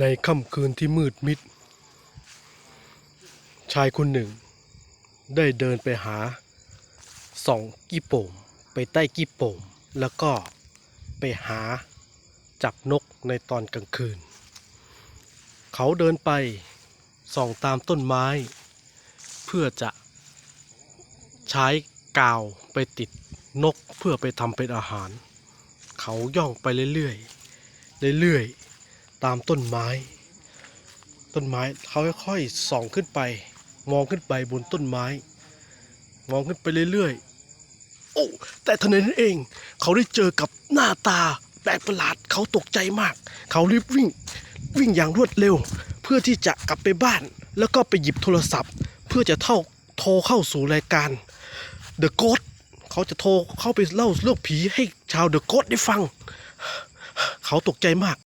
ในค่ำคืนที่มืดมิด ชายคนหนึ่ง ได้เดินไปหาส่องกี้โป่งไปใต้กี้โป่งแล้วก็ไปหาจับนกในตอนกลางคืน เขาเดินไปส่องตามต้นไม้ เพื่อจะใช้กาวไปติดนกเพื่อไปทำเป็นอาหาร เขาย่องไปเรื่อยๆเรื่อยๆ ตามต้นไม้ ต้นไม้เขาค่อยๆส่องขึ้นไป มองขึ้นไปบนต้นไม้ มองขึ้นไปเรื่อยๆ โอ้แต่ทันใดนั้นเอง เขาได้เจอกับหน้าตาแปลกประหลาดเขาตกใจมาก เขารีบวิ่งวิ่งอย่างรวดเร็ว เพื่อที่จะกลับไปบ้าน แล้วก็ไปหยิบโทรศัพท์ เพื่อจะเท่าโทรเข้าสู่รายการ The Ghost เขาจะโทรเข้าไปเล่าเรื่องผีให้ชาว The Ghost ได้ฟัง เขาตกใจมาก